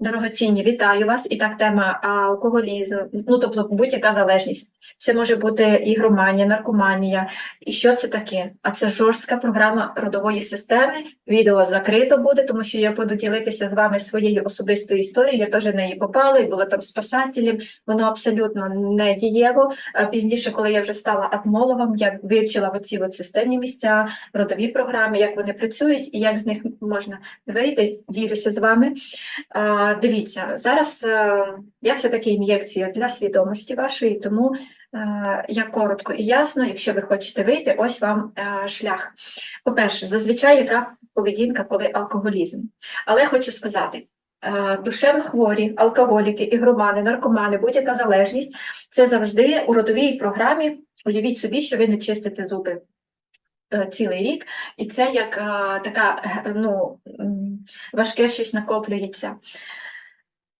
Дорогоцінні, вітаю вас. І так, тема алкоголізм, ну тобто будь-яка залежність. Це може бути ігроманія, наркоманія. І що це таке? А це жорстка програма родової системи. Відео закрито буде, тому що я буду ділитися з вами своєю особистою історією. Я теж в неї попала і була там спасателем. Воно абсолютно не дієво. Пізніше, коли я вже стала атмологом, я вивчила оці системні місця, родові програми, як вони працюють і як з них можна вийти. Ділюся з вами. Дивіться, зараз е, я все-таки ін'єкція для свідомості вашої, тому е, я коротко і ясно, якщо ви хочете вийти, ось вам е, шлях. По-перше, зазвичай яка поведінка, коли алкоголізм. Але хочу сказати, душевно хворі, алкоголіки, ігромани, наркомани, будь-яка залежність це завжди у родовій програмі. Уявіть собі, що ви не чистите зуби цілий рік, і це як е, така е, ну, важке щось накоплюється.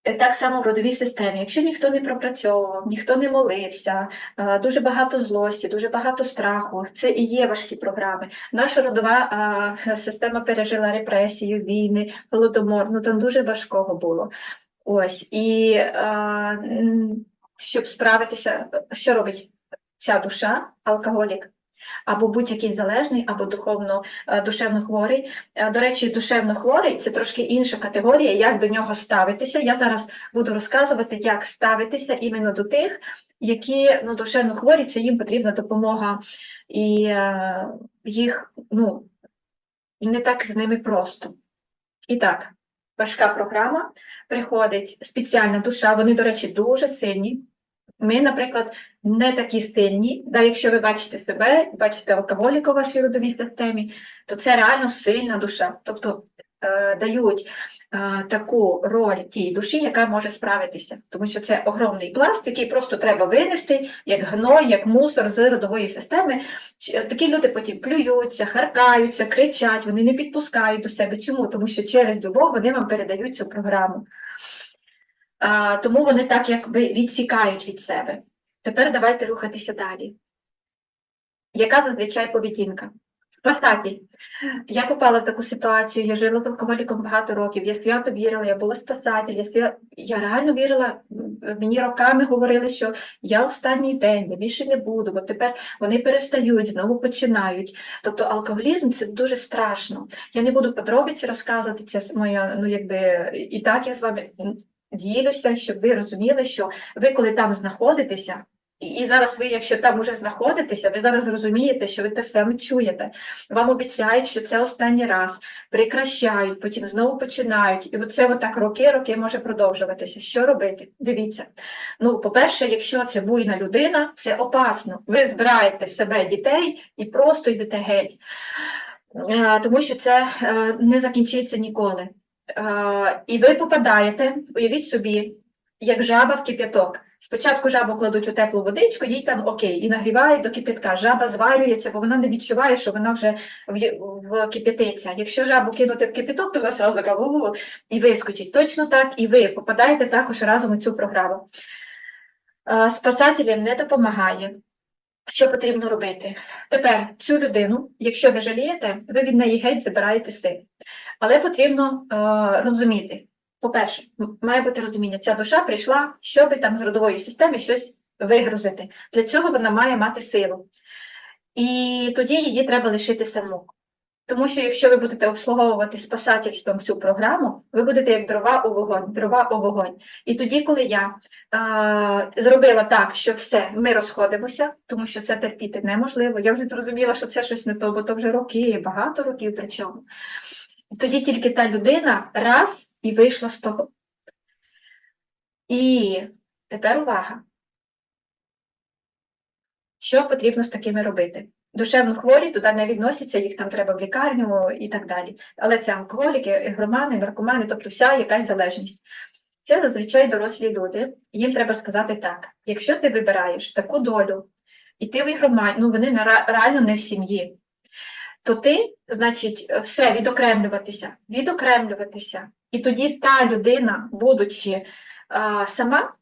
Е, Так само в родовій системі. Якщо ніхто не пропрацьовував, ніхто не молився, е, дуже багато злості, дуже багато страху, це і є важкі програми. Наша родова е, система пережила репресію, війни, голодомор, ну там дуже важкого було. Ось і е, щоб справитися, що робить ця душа, алкоголік, або будь-який залежний, або духовно е, душевно хворий. Е, До речі, душевно хворий це трошки інша категорія, як до нього ставитися. Я зараз буду розказувати, як ставитися іменно до тих, які ну, душевно хворі, це їм потрібна допомога, і е, їх ну, не так з ними просто. І так, важка програма, приходить спеціальна душа, вони, до речі, дуже сильні. Ми, наприклад, не такі сильні. Да, якщо ви бачите себе, бачите алкоголіка у вашій родовій системі, то це реально сильна душа. Тобто е, дають е, таку роль тій душі, яка може справитися, тому що це огромний пласт, який просто треба винести, як гной, як мусор з родової системи. Такі люди потім плюються, харкаються, кричать, вони не підпускають до себе. Чому? Тому що через любов вони вам передають цю програму. Тому вони так якби відсікають від себе. Тепер давайте рухатися далі. Яка зазвичай поведінка? Спасатель. Я попала в таку ситуацію, я жила з алкоголіком багато років, я свято вірила, я була спасатель, я, свя... я реально вірила, мені роками говорили, що я останній день, я більше не буду, бо тепер вони перестають, знову починають. Тобто алкоголізм це дуже страшно. Я не буду подробиці розказувати, це моя, ну якби і так я з вами ділюся, щоб ви розуміли, що ви коли там знаходитеся, і зараз ви, якщо там уже знаходитеся, ви зараз розумієте, що ви те саме чуєте. Вам обіцяють, що це останній раз, прикращають, потім знову починають. І оце отак роки, роки може продовжуватися. Що робити? Дивіться. Ну, по-перше, якщо це буйна людина, це опасно. Ви збираєте себе дітей і просто йдете геть, Е, тому що це е, не закінчиться ніколи. І ви попадаєте, уявіть собі, як жаба в кип'яток. Спочатку жабу кладуть у теплу водичку, їй там окей, і нагрівають до кипятка. Жаба зварюється, бо вона не відчуває, що вона вже в, кип'ятиться. Якщо жабу кинути в кипяток, то вона сразу така і вискочить. Точно так і ви попадаєте також разом у цю програму. Спасателям не допомагає. Що потрібно робити? Тепер цю людину, якщо ви жалієте, ви від неї геть забираєте сили. Але потрібно е, розуміти, по-перше, має бути розуміння, ця душа прийшла, щоб там з родової системи щось вигрузити. Для цього вона має мати силу. І тоді її треба лишити саму. Тому що якщо ви будете обслуговувати спасательством цю програму, ви будете як дрова у вогонь, дрова у вогонь. І тоді, коли я е, зробила так, що все, ми розходимося, тому що це терпіти неможливо. Я вже зрозуміла, що це щось не то, бо то вже роки, багато років причому. Тоді тільки та людина раз і вийшла з того. І тепер увага. Що потрібно з такими робити? Душевно хворі туди не відносяться, їх там треба в лікарню і так далі. Але це алкоголіки, ігромани, наркомани, тобто вся якась залежність. Це зазвичай дорослі люди. Їм треба сказати так: якщо ти вибираєш таку долю, і ти в ігромані, ну вони реально не в сім'ї, то ти, значить, все відокремлюватися, відокремлюватися. І тоді та людина, будучи а, сама,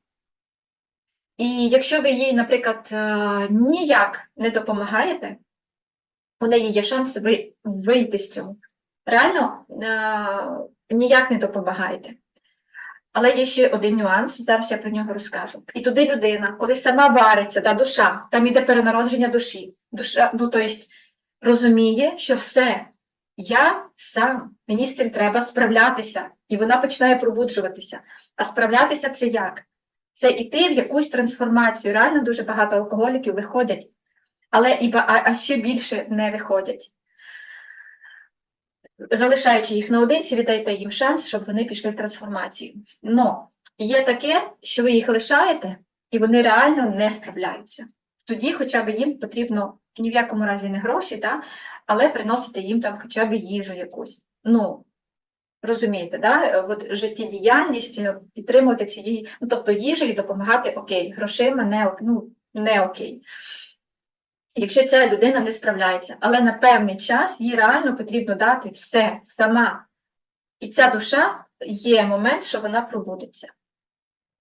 і якщо ви їй, наприклад, е, ніяк не допомагаєте, у неї є шанс ви, вийти з цього. Реально е, ніяк не допомагаєте. Але є ще один нюанс, зараз я про нього розкажу. І туди людина, коли сама вариться, та душа, там іде перенародження душі. Душа, ну то есть, розуміє, що все, я сам, мені з цим треба справлятися. І вона починає пробуджуватися. А справлятися це як? Це йти в якусь трансформацію. Реально дуже багато алкоголіків виходять, але і а, ще більше не виходять. Залишаючи їх наодинці, віддайте їм шанс, щоб вони пішли в трансформацію. Но є таке, що ви їх лишаєте, і вони реально не справляються. Тоді хоча б їм потрібно ні в якому разі не гроші, та, але приносити їм там хоча б їжу якусь. Ну, розумієте, да? От життєдіяльність, е, підтримувати цієї, ну, тобто їжею допомагати окей, грошима не, ну, не окей. Якщо ця людина не справляється, але на певний час їй реально потрібно дати все сама. І ця душа є момент, що вона пробудеться.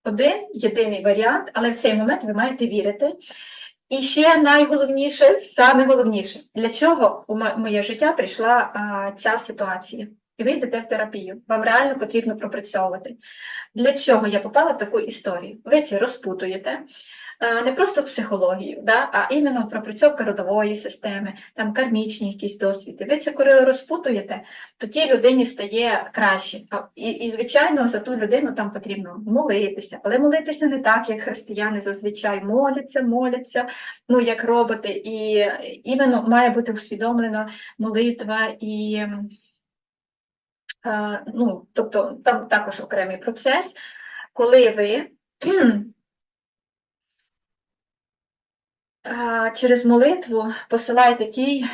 Один єдиний варіант, але в цей момент ви маєте вірити. І ще найголовніше, саме головніше, для чого у моє життя прийшла а, ця ситуація. І ви йдете в терапію. Вам реально потрібно пропрацьовувати. Для чого я попала в таку історію? Ви це розпутуєте. Е, Не просто психологію, да, а іменно пропрацьовка родової системи, там кармічні якісь досвіди. Ви це коли розпутуєте, то тій людині стає краще. І, і, звичайно, за ту людину там потрібно молитися, але молитися не так, як християни зазвичай моляться, моляться, ну як роботи. І іменно має бути усвідомлена молитва і. е, Ну, тобто там також окремий процес, коли ви а, через молитву посилаєте тій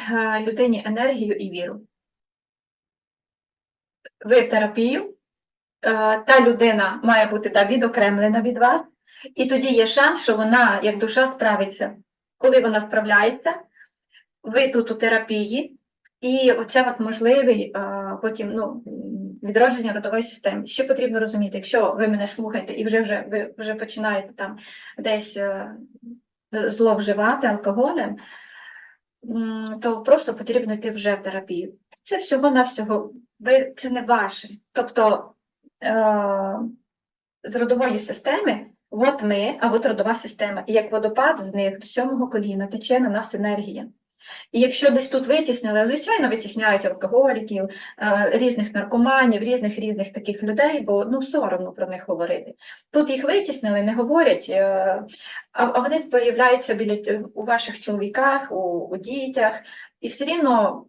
людині енергію і віру. Ви терапію, та людина має бути да, відокремлена від вас, і тоді є шанс, що вона, як душа, справиться. Коли вона справляється, ви тут у терапії, і оця от можливий потім ну, відродження родової системи. Що потрібно розуміти, якщо ви мене слухаєте і вже, вже, ви вже починаєте там десь зловживати алкоголем, то просто потрібно йти вже в терапію. Це всього-навсього, це не ваше. Тобто е, з родової системи, от ми, а от родова система. І як водопад з них до сьомого коліна тече на нас енергія. І якщо десь тут витіснили, звичайно, витісняють алкоголіків, е, різних наркоманів, різних різних таких людей, бо ну соромно про них говорити. Тут їх витіснили, не говорять, е, а, вони появляються біля у ваших чоловіках, у, у дітях, і все рівно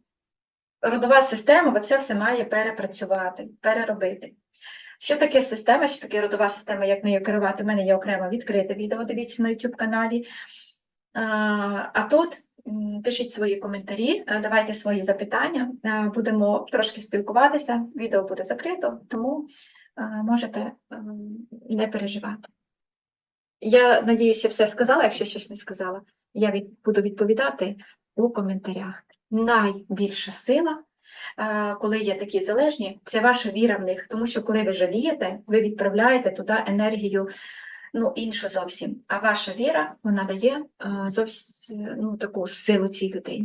родова система це все має перепрацювати, переробити. Що таке система, що таке родова система, як нею керувати? У мене є окремо відкрите відео, дивіться на YouTube каналі. А, тут пишіть свої коментарі, е, давайте свої запитання. Е, Будемо трошки спілкуватися. Відео буде закрито, тому е, можете не переживати. Я надіюся, все сказала. Якщо щось не сказала, я від, буду відповідати у коментарях. Найбільша сила, коли є такі залежні, це ваша віра в них. Тому що коли ви жалієте, ви відправляєте туди енергію ну, іншу зовсім. А ваша віра, вона дає е, зовсім ну, таку силу цій людині.